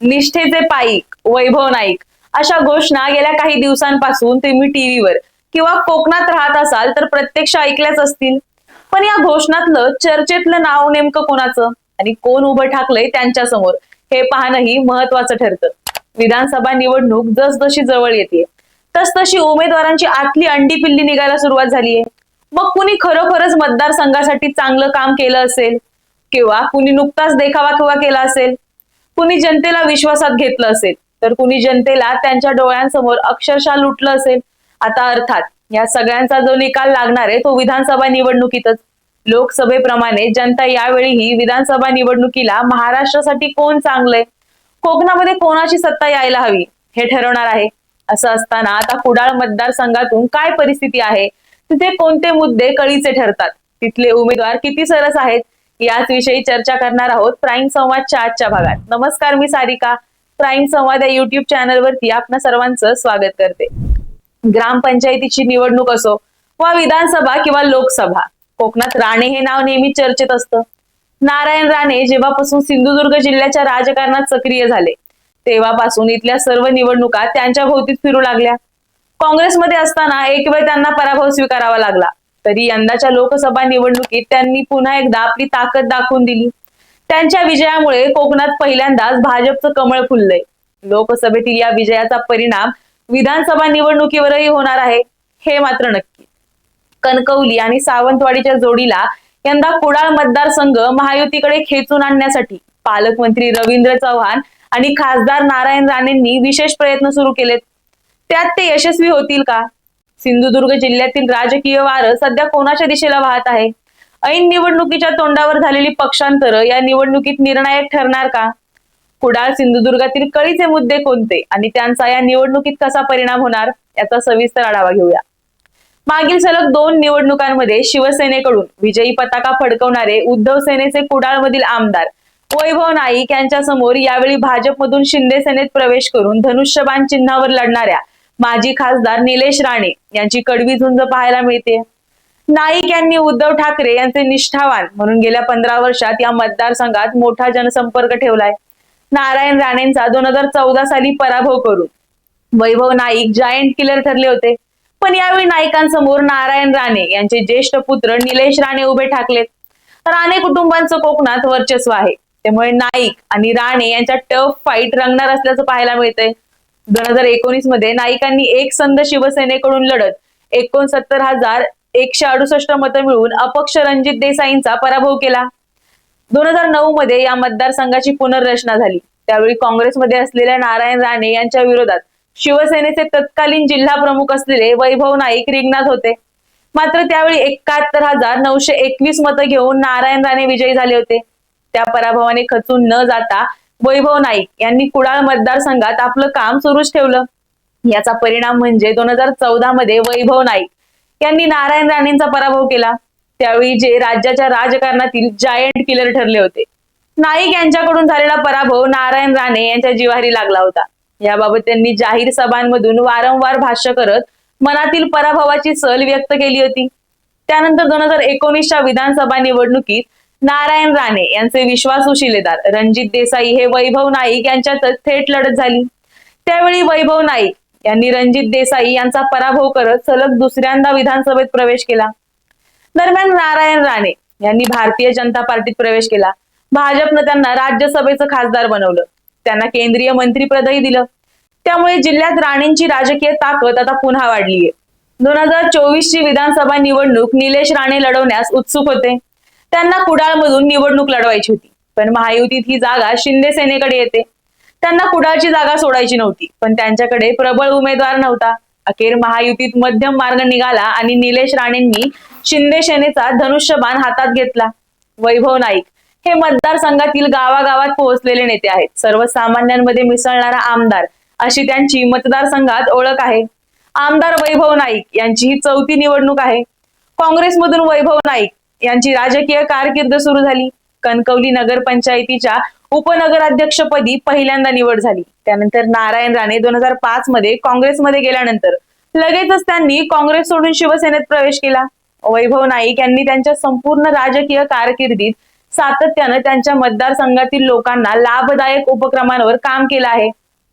निष्ठेचे पाईक वैभव नाईक. अशा घोषणा गेल्या काही दिवसांपासून तुम्ही टीव्हीवर किंवा कोकणात राहत असाल तर प्रत्यक्ष ऐकल्याच असतील. पण या घोषणातलं चर्चेतलं नाव नेमकं कोणाचं? आणि कोण उभं ठाकलंय त्यांच्यासमोर? हे पाहणंही महत्वाचं ठरतं. विधानसभा निवडणूक जसजशी जवळ येते तसतशी उमेदवारांची आतली अंडी पिल्ली निघायला सुरुवात झालीये. मग कुणी खरोखरच मतदारसंघासाठी चांगलं काम केलं असेल? किंवा कुणी नुकताच देखावा किंवा केला असेल? कुणी जनतेला विश्वासात घेतलं असेल तर कुणी जनतेला त्यांच्या डोळ्यांसमोर अक्षरशः लुटलं असेल. आता अर्थात या सगळ्यांचा जो निकाल लागणार आहे तो विधानसभा निवडणुकीतच. लोकसभेप्रमाणे जनता यावेळीही विधानसभा निवडणुकीला महाराष्ट्रासाठी कोण चांगलंय? कोकणामध्ये कोणाची सत्ता यायला हवी? हे ठरवणार आहे. असं असताना आता कुडाळ मतदारसंघातून काय परिस्थिती आहे? तिथे कोणते मुद्दे कळीचे ठरतात? तिथले उमेदवार किती सरस आहेत? याच विषयी चर्चा करणार आहोत प्राईम संवादच्या आजच्या भागात. नमस्कार मी सारिका. प्राईम संवाद या युट्यूब चॅनलवरती आपणा सर्वांचं स्वागत करते. ग्रामपंचायतीची निवडणूक असो वा विधानसभा किंवा लोकसभा कोकणात राणे हे नाव नेहमी चर्चेत असतं. नारायण राणे जेव्हापासून सिंधुदुर्ग जिल्ह्याच्या राजकारणात सक्रिय झाले तेव्हापासून इथल्या सर्व निवडणुका त्यांच्या भोवतीत फिरू लागल्या. काँग्रेसमध्ये असताना एक वेळ त्यांना पराभव स्वीकारावा लागला. तरी यंदाच्या लोकसभा निवडणुकीत त्यांनी पुन्हा एकदा आपली ताकद दाखवून दिली. त्यांच्या विजयामुळे कोकणात पहिल्यांदाच भाजपचं कमळ फुललंय. लोकसभेतील या विजयाचा परिणाम विधानसभा निवडणुकीवरही होणार आहे हे मात्र नक्की. कणकवली आणि सावंतवाडीच्या जोडीला यंदा कुडाळ मतदारसंघ महायुतीकडे खेचून आणण्यासाठी पालकमंत्री रवींद्र चव्हाण आणि खासदार नारायण राणेंनी विशेष प्रयत्न सुरू केलेत. त्यात ते यशस्वी होतील का? सिंधुदुर्ग जिल्ह्यातील राजकीय वारं सध्या कोणाच्या दिशेला वाहत आहे? ऐन निवडणुकीच्या तोंडावर झालेली पक्षांतर या निवडणुकीत निर्णायक ठरणार का? कुडाळ सिंधुदुर्गातील कळीचे मुद्दे कोणते आणि त्यांचा या निवडणुकीत कसा परिणाम होणार याचा सविस्तर आढावा घेऊया. मागील सलग दोन निवडणुकांमध्ये शिवसेनेकडून विजयी पताका फडकवणारे उद्धव सेनेचे कुडाळमधील आमदार वैभव नाईक यांच्या समोर यावेळी भाजपमधून शिंदे सेनेत प्रवेश करून धनुष्यबाण चिन्हावर लढणाऱ्या माजी खासदार निलेश राणे यांची कडवी झुंज पाहायला मिळते. नाईक यांनी उद्धव ठाकरे यांचे निष्ठावान म्हणून गेल्या पंधरा वर्षात या मतदारसंघात मोठा जनसंपर्क ठेवलाय. नारायण राणेंचा दोन हजार चौदा साली पराभव करून वैभव नाईक जायंट किलर ठरले होते. पण यावेळी नाईकांसमोर नारायण राणे यांचे ज्येष्ठ पुत्र निलेश राणे उभे ठाकलेत. राणे कुटुंबांचं कोकणात वर्चस्व आहे. त्यामुळे नाईक आणि राणे यांच्या टफ फाईट रंगणार असल्याचं पाहायला मिळतंय. दोन हजार एकोणीसमध्ये नाईकांनी एक संध शिवसेनेकडून लढत एकोणसत्तर हजार एकशे अडुसष्ट मतं मिळवून अपक्ष रणजित देसाईंचा पराभव केला. दोन हजार नऊ मध्ये या मतदारसंघाची पुनर्रचना झाली. त्यावेळी काँग्रेसमध्ये असलेल्या नारायण राणे यांच्या विरोधात शिवसेनेचे तत्कालीन जिल्हा प्रमुख असलेले वैभव नाईक रिंगणात होते. मात्र त्यावेळी एकाहत्तर हजार नऊशे एकवीस मतं घेऊन नारायण राणे विजयी झाले होते. त्या पराभवाने खचून न जाता वैभव नाईक यांनी कुडाळ मतदारसंघात आपलं काम सुरूच ठेवलं. याचा परिणाम म्हणजे दोन हजार चौदा मध्ये वैभव नाईक यांनी नारायण राणेंचा पराभव केला. त्यावेळी जे राज्याच्या राजकारणातील जायंट किलर ठरले होते. नाईक यांच्याकडून झालेला पराभव नारायण राणे यांच्या जिवारी लागला होता. याबाबत त्यांनी जाहीर सभांमधून वारंवार भाष्य करत मनातील पराभवाची सल व्यक्त केली होती. त्यानंतर दोन हजार एकोणीसच्या विधानसभा निवडणुकीत नारायण राणे यांचे विश्वासू शिलेदार रणजित देसाई हे वैभव नाईक यांच्यात थेट लढत झाली. त्यावेळी वैभव नाईक यांनी रणजित देसाई यांचा पराभव करत सलग दुसऱ्यांदा विधानसभेत प्रवेश केला. दरम्यान नारायण राणे यांनी भारतीय जनता पार्टीत प्रवेश केला. भाजपनं त्यांना राज्यसभेचं खासदार बनवलं. त्यांना केंद्रीय मंत्रीपदही दिलं. त्यामुळे जिल्ह्यात राणेंची राजकीय ताकद आता पुन्हा वाढलीये. दोन हजार चोवीस ची विधानसभा निवडणूक निलेश राणे लढवण्यास उत्सुक होते. त्यांना कुडाळमधून निवडणूक लढवायची होती. पण महायुतीत ही जागा शिंदे सेनेकडे येते. त्यांना कुडाळची जागा सोडायची नव्हती पण त्यांच्याकडे प्रबळ उमेदवार नव्हता. अखेर महायुतीत मध्यम मार्ग निघाला आणि निलेश राणेंनी शिंदे सेनेचा धनुष्यबाण हातात घेतला. वैभव नाईक हे मतदारसंघातील गावागावात पोहोचलेले नेते आहेत. सर्वसामान्यांमध्ये मिसळणारा आमदार अशी त्यांची मतदारसंघात ओळख आहे. आमदार वैभव नाईक यांची ही चौथी निवडणूक आहे. काँग्रेसमधून वैभव नाईक यांची राजकीय कारकीर्द सुरू झाली. कणकवली नगरपंचायतीच्या उपनगराध्यक्षपदी पहिल्यांदा निवड झाली. त्यानंतर नारायण राणे दोन हजार पाच मध्ये काँग्रेसमध्ये गेल्यानंतर लगेचच त्यांनी काँग्रेस सोडून शिवसेनेत प्रवेश केला. वैभव नाईक यांनी त्यांच्या संपूर्ण राजकीय कारकिर्दीत सातत्यानं त्यांच्या मतदारसंघातील लोकांना लाभदायक उपक्रमांवर काम केलं आहे.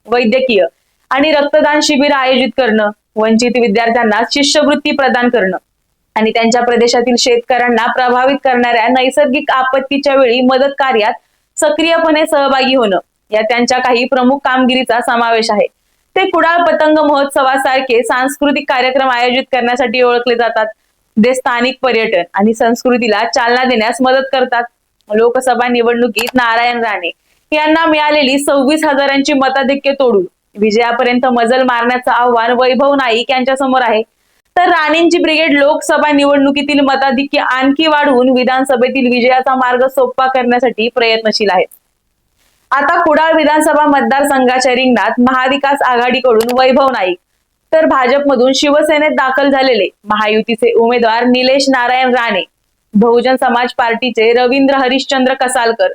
वैद्यकीय आणि रक्तदान शिबिर आयोजित करणं वंचित विद्यार्थ्यांना शिष्यवृत्ती प्रदान करणं आणि त्यांच्या प्रदेशातील शेतकऱ्यांना प्रभावित करणाऱ्या नैसर्गिक आपत्तीच्या वेळी मदत कार्यात सक्रियपणे सहभागी होणं. या त्यांच्या काही प्रमुख कामगिरीचा समावेश आहे. ते कुडाळ पतंग महोत्सवासारखे सांस्कृतिक कार्यक्रम आयोजित करण्यासाठी ओळखले जातात. जे स्थानिक पर्यटन आणि संस्कृतीला चालना देण्यास मदत करतात. लोकसभा निवडणुकीत नारायण राणे यांना मिळालेली सव्वीस हजारांची मताधिक्य तोडून विजयापर्यंत मजल मारण्याचं आव्हान वैभव नाईक यांच्या समोर आहे. तर राणेंची ब्रिगेड लोकसभा निवडणुकीतील मताधिक्य आणखी वाढवून विधानसभेतील विजयाचा मार्ग सोपा करण्यासाठी प्रयत्नशील आहेत. आता कुडाळ विधानसभा मतदारसंघाच्या रिंगणात महाविकास आघाडीकडून वैभव नाईक तर भाजपमधून शिवसेनेत दाखल झालेले महायुतीचे उमेदवार निलेश नारायण राणे बहुजन समाज पार्टीचे रवींद्र हरिश्चंद्र कसालकर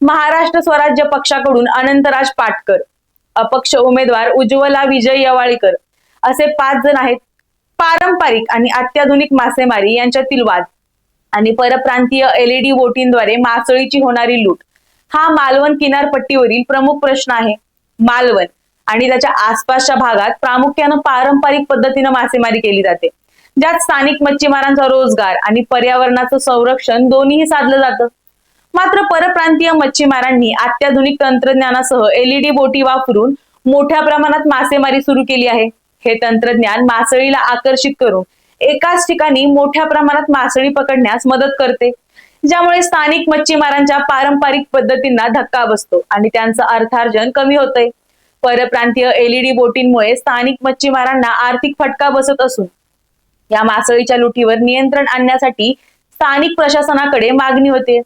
महाराष्ट्र स्वराज्य पक्षाकडून अनंतराज पाटकर अपक्ष उमेदवार उज्ज्वला विजय यवाळीकर असे पाच जण आहेत पारंपरिक आणि अत्याधुनिक मासेमारी यांच्यातील वाद आणि परप्रांतीय एलईडी बोटींद्वारे मासळीची होणारी लूट हा मालवण किनारपट्टीवरील प्रमुख प्रश्न आहे. मालवण आणि त्याच्या आसपासच्या भागात प्रामुख्यानं पारंपरिक पद्धतीनं मासेमारी केली जाते. ज्यात स्थानिक मच्छीमारांचा रोजगार आणि पर्यावरणाचं संरक्षण दोन्हीही साधलं जातं. मात्र परप्रांतीय मच्छीमारांनी अत्याधुनिक तंत्रज्ञानासह एलईडी बोटी वापरून मोठ्या प्रमाणात मासेमारी सुरू केली आहे. हे तंत्रज्ञान मासळीला आकर्षित करून एकाच ठिकाणी मोठ्या प्रमाणात मासळी पकडण्यास मदत करते. ज्यामुळे स्थानिक मच्छीमारांच्या पारंपरिक पद्धतींना धक्का बसतो आणि त्यांचं अर्थार्जन कमी होतंय. परप्रांतीय एलईडी बोटींमुळे स्थानिक मच्छीमारांना आर्थिक फटका बसत असून या मासळीच्या लुटीवर नियंत्रण आणण्यासाठी स्थानिक प्रशासनाकडे मागणी होते.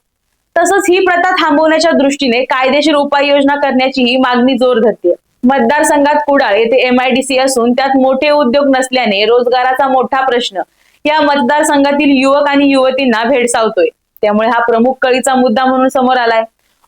तसंच ही प्रथा थांबवण्याच्या दृष्टीने कायदेशीर उपाययोजना करण्याचीही मागणी जोर धरते मतदारसंघात कुडाळ येथे एमआयडीसी असून त्यात मोठे उद्योग नसल्याने रोजगाराचा मोठा प्रश्न या मतदारसंघातील युवक आणि युवतींना भेडसावतोय. त्यामुळे हा प्रमुख कळीचा मुद्दा म्हणून समोर आलाय.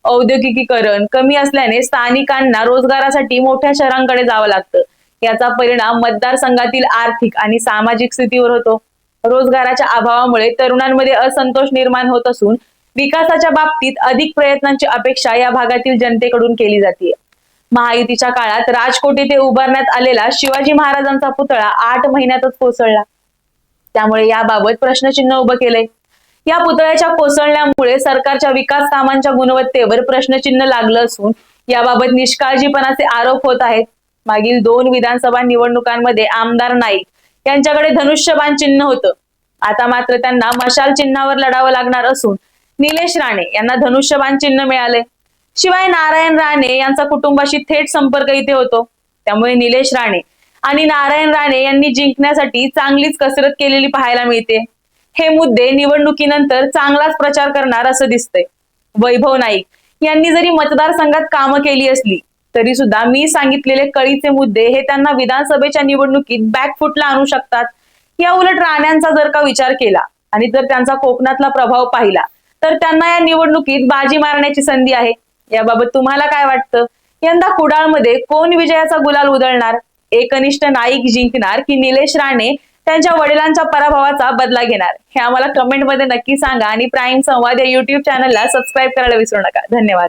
औद्योगिकीकरण कमी असल्याने स्थानिकांना रोजगारासाठी मोठ्या शहरांकडे जावं लागतं. याचा परिणाम मतदारसंघातील आर्थिक आणि सामाजिक स्थितीवर होतो. रोजगाराच्या अभावामुळे तरुणांमध्ये असंतोष निर्माण होत असून विकासाच्या बाबतीत अधिक प्रयत्नांची अपेक्षा या भागातील जनतेकडून केली जाते महायुतीच्या काळात राजकोट येथे उभारण्यात आलेला शिवाजी महाराजांचा पुतळा आठ महिन्यातच कोसळला. त्यामुळे याबाबत प्रश्नचिन्ह उभं केलंय. या पुतळ्याच्या कोसळण्यामुळे सरकारच्या विकास कामांच्या गुणवत्तेवर प्रश्नचिन्ह लागलं असून याबाबत निष्काळजीपणाचे आरोप होत आहेत. मागील दोन विधानसभा निवडणुकांमध्ये आमदार नाईक यांच्याकडे धनुष्यबाण चिन्ह होतं. आता मात्र त्यांना मशाल चिन्हावर लढावं लागणार असून निलेश राणे यांना धनुष्यबाण चिन्ह मिळाले शिवाय नारायण राणे यांचा कुटुंबाशी थेट संपर्क इथे होतो. त्यामुळे निलेश राणे आणि नारायण राणे यांनी जिंकण्यासाठी चांगलीच कसरत केलेली पाहायला मिळते. हे मुद्दे निवडणुकीनंतर चांगलाच प्रचार करणार असं दिसतंय. वैभव नाईक यांनी जरी मतदारसंघात कामं केली असली तरी सुद्धा मी सांगितलेले कळीचे मुद्दे हे त्यांना विधानसभेच्या निवडणुकीत बॅकफुटला आणू शकतात. या उलट राण्यांचा जर का विचार केला आणि जर त्यांचा कोकणातला प्रभाव पाहिला तर त्यांना या निवडणुकीत बाजी मारण्याची संधी आहे. याबाबत तुम्हाला काय वाटतं? यंदा कुडाळमध्ये कोण विजयाचा गुलाल उधळणार? एकनिष्ठ नाईक जिंकणार की निलेश राणे त्यांच्या वडिलांच्या पराभवाचा बदला घेणार? हे आम्हाला कमेंटमध्ये नक्की सांगा आणि प्राईम संवाद या युट्यूब चॅनलला सबस्क्राईब करायला विसरू नका. धन्यवाद.